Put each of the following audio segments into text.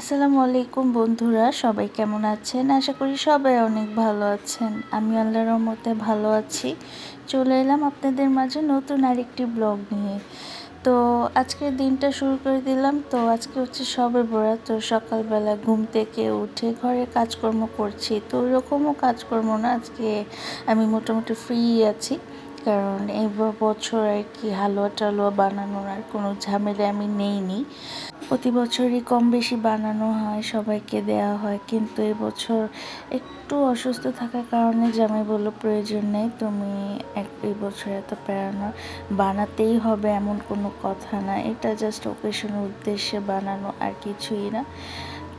আসসালামু আলাইকুম বন্ধুরা, সবাই কেমন আছেন? আশা করি সবাই অনেক ভালো আছেন। আমি আল্লাহর রহমতে ভালো আছি। চলে এলাম আপনাদের মাঝে নতুন আরেকটি ব্লগ নিয়ে। তো আজকের দিনটা শুরু করে দিলাম। তো আজকে হচ্ছে সবে বরাত, তো সকালবেলা ঘুম থেকে উঠে ঘরে কাজকর্ম করছি। তো ওইরকমও কাজকর্ম না, আজকে আমি মোটামুটি ফ্রি আছি। কারণ এই বছর আর কি হালুয়া টালুয়া বানানোর আর কোনো ঝামেলা আমি নেইনি। প্রতি বছরই কম বেশি বানানো হয়, সবাইকে দেওয়া হয়। কিন্তু এবছর একটু অসুস্থ থাকার কারণে জামাই বলল, প্রয়োজন নেই, তুমি এক, এই বছর এত প্যারানো বানাতেই হবে এমন কোনো কথা না। এটা জাস্ট ওকেশনের উদ্দেশ্যে বানানো আর কিছুই না।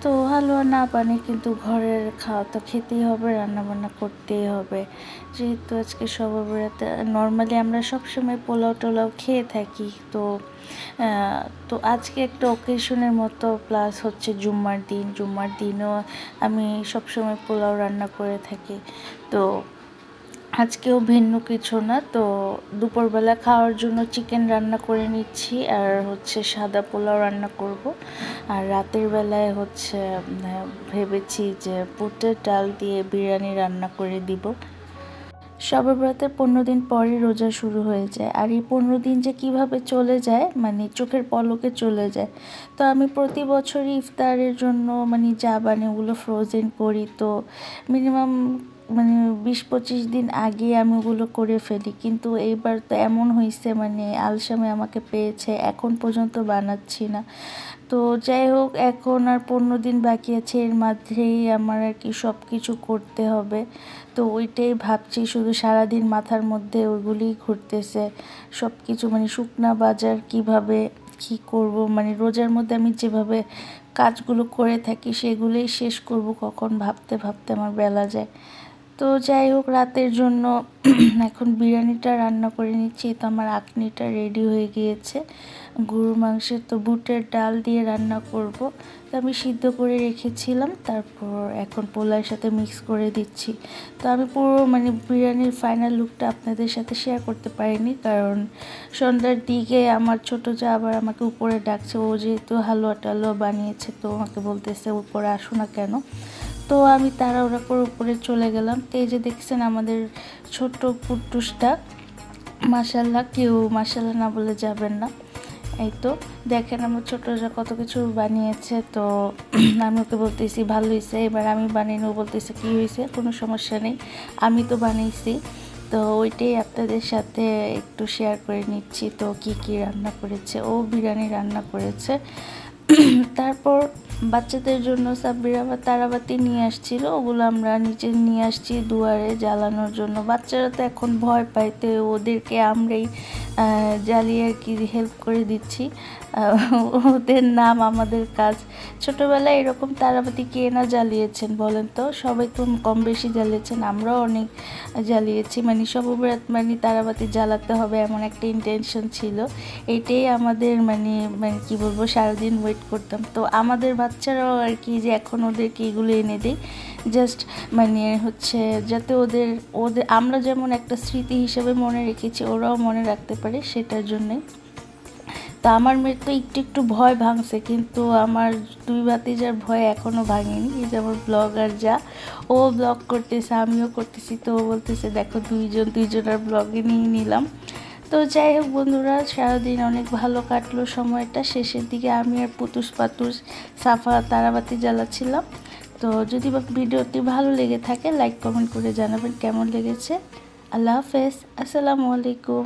তো হালুয়া না পানি কিন্তু ঘরের খাওয়া তো খেতেই হবে, রান্নাবান্না করতেই হবে। যেহেতু আজকে সবার বেড়াতে নর্মালি আমরা সবসময় পোলাও টোলাও খেয়ে থাকি, তো তো আজকে একটা ওকেশনের মতো প্লাস হচ্ছে জুম্মার দিন। জুম্মার দিনও আমি সবসময় পোলাও রান্না করে থাকি। তো আজকেও ভিন্ন কিছু না, তো দুপুরবেলা খাওয়ার জন্য চিকেন রান্না করে নিচ্ছি, আর হচ্ছে সাদা পোলাও রান্না করব। আর রাতের বেলায় হচ্ছে ভেবেছি যে পুটের ডাল দিয়ে বিরিয়ানি রান্না করে দিব। সবে পনেরো দিন পরে রোজা শুরু হয়ে যায়, আর এই পনেরো দিন যে কীভাবে চলে যায় মানে চোখের পলকে চলে যায়। তো আমি প্রতি বছরই ইফতারের জন্য মানে যা বানে ওগুলো ফ্রোজেন করি, তো মিনিমাম মানে বিশ পঁচিশ দিন আগে আমি ওগুলো করে ফেলি। কিন্তু এইবার তো এমন হয়েছে মানে আলসামে আমাকে পেয়েছে, এখন পর্যন্ত বানাচ্ছি না। তো যাই হোক, এখন আর পনেরো দিন বাকি আছে, এর মধ্যেই আমার আর কি সব কিছু করতে হবে। তো ওইটাই ভাবছি, শুধু সারাদিন মাথার মধ্যে ওইগুলিই ঘুরতেছে। সব কিছু মানে শুকনা বাজার কীভাবে কি করব মানে রোজার মধ্যে আমি যেভাবে কাজগুলো করে থাকি, সেগুলোই শেষ করব, কখন ভাবতে ভাবতে আমার বেলা যায়। তো যাই হোক, রাতের জন্য এখন বিরিয়ানিটা রান্না করে নিচ্ছি। তো আমার আখনিটা রেডি হয়ে গিয়েছে। গরুর মাংসের তো বুটের ডাল দিয়ে রান্না করব। তো আমি সিদ্ধ করে রেখেছিলাম, তারপর এখন পোলার সাথে মিক্স করে দিচ্ছি। তো আমি পুরো মানে বিরিয়ানির ফাইনাল লুকটা আপনাদের সাথে শেয়ার করতে পারিনি, কারণ সন্ধ্যার দিকে আমার ছোট যা আবার আমাকে উপরে ডাকছে, ও যেহেতু হালুয়া টালুয়া বানিয়েছে, তো আমাকে বলতেছে, উপরে আসো না কেন? তো আমি তাড়াহুড়া করে উপরে চলে গেলাম। এই যে দেখছেন আমাদের ছোট্ট পুট্টুসটা মাসাল্লাহ কেউ মাসাল্লাহ না বলে যাবেন না। এই তো, দেখেন আমার ছোটরা কত কিছু বানিয়েছে। তো আমি ওকে বলতেছি, ভালো হয়েছে, এবার আমি বানিয়ে নেব। বলতেছি, কী হয়েছে? কোনো সমস্যা নেই। আমি তো বানিয়েছি। তো ওইটাই আপনাদের সাথে একটু শেয়ার করে নিচ্ছি। তো কি কি রান্না করেছে? ও বিরিয়ানি রান্না করেছে। তারপর বাচ্চাদের জন্য সাব্বির বা তারাবাতি নিয়ে আসছিল, ওগুলো আমরা নিচে নিয়ে আসছি দুয়ারে জ্বালানোর জন্য। বাচ্চারা তো এখন ভয় পায়, তো ওদেরকে আমরাই জ্বালিয়ে আর কি হেল্প করে দিচ্ছি। ওদের নাম আমাদের কাজ। ছোটোবেলায় এরকম তারাবাতি কে না জ্বালিয়েছেন বলেন তো? সবাই তো কম বেশি জ্বালিয়েছেন, আমরাও অনেক জ্বালিয়েছি। মানে সবরাত মানে তারাবাতি জ্বালাতে হবে এমন একটা ইন্টেনশন ছিল। এটাই আমাদের মানে মানে কী বলব, সারাদিন ওয়েট করতাম। তো আমাদের বাচ্চারাও আর কি যে এখন ওদেরকে এগুলো এনে দিই জাস্ট মানে হচ্ছে যাতে ওদের ওদের, আমরা যেমন একটা স্মৃতি হিসেবে মনে রেখেছি, ওরাও মনে রাখতে পারে সেটার জন্যে। তা আমার মেয়ের তো একটু একটু ভয় ভাঙছে, কিন্তু আমার দুই ভাতিজার ভয় এখনও ভাঙেনি। এই যেমন ব্লগার যা, ও ব্লগ করতেছে, আমিও করতেছি, তো ও বলতেছে, দেখো দুইজন, দুইজনের ব্লগে নিয়ে নিলাম। তো যাই হোক বন্ধুরা, সারাদিন অনেক ভালো কাটলো সময়টা। শেষের দিকে আমি আর পুতুস পাতুস, সাফা তারাবাতি জ্বালাচ্ছিলাম। তো যদি ভিডিওটি ভালো লেগে থাকে লাইক কমেন্ট করে জানাবেন কেমন লেগেছে। আল্লাহ হাফেজ, আসসালামু আলাইকুম।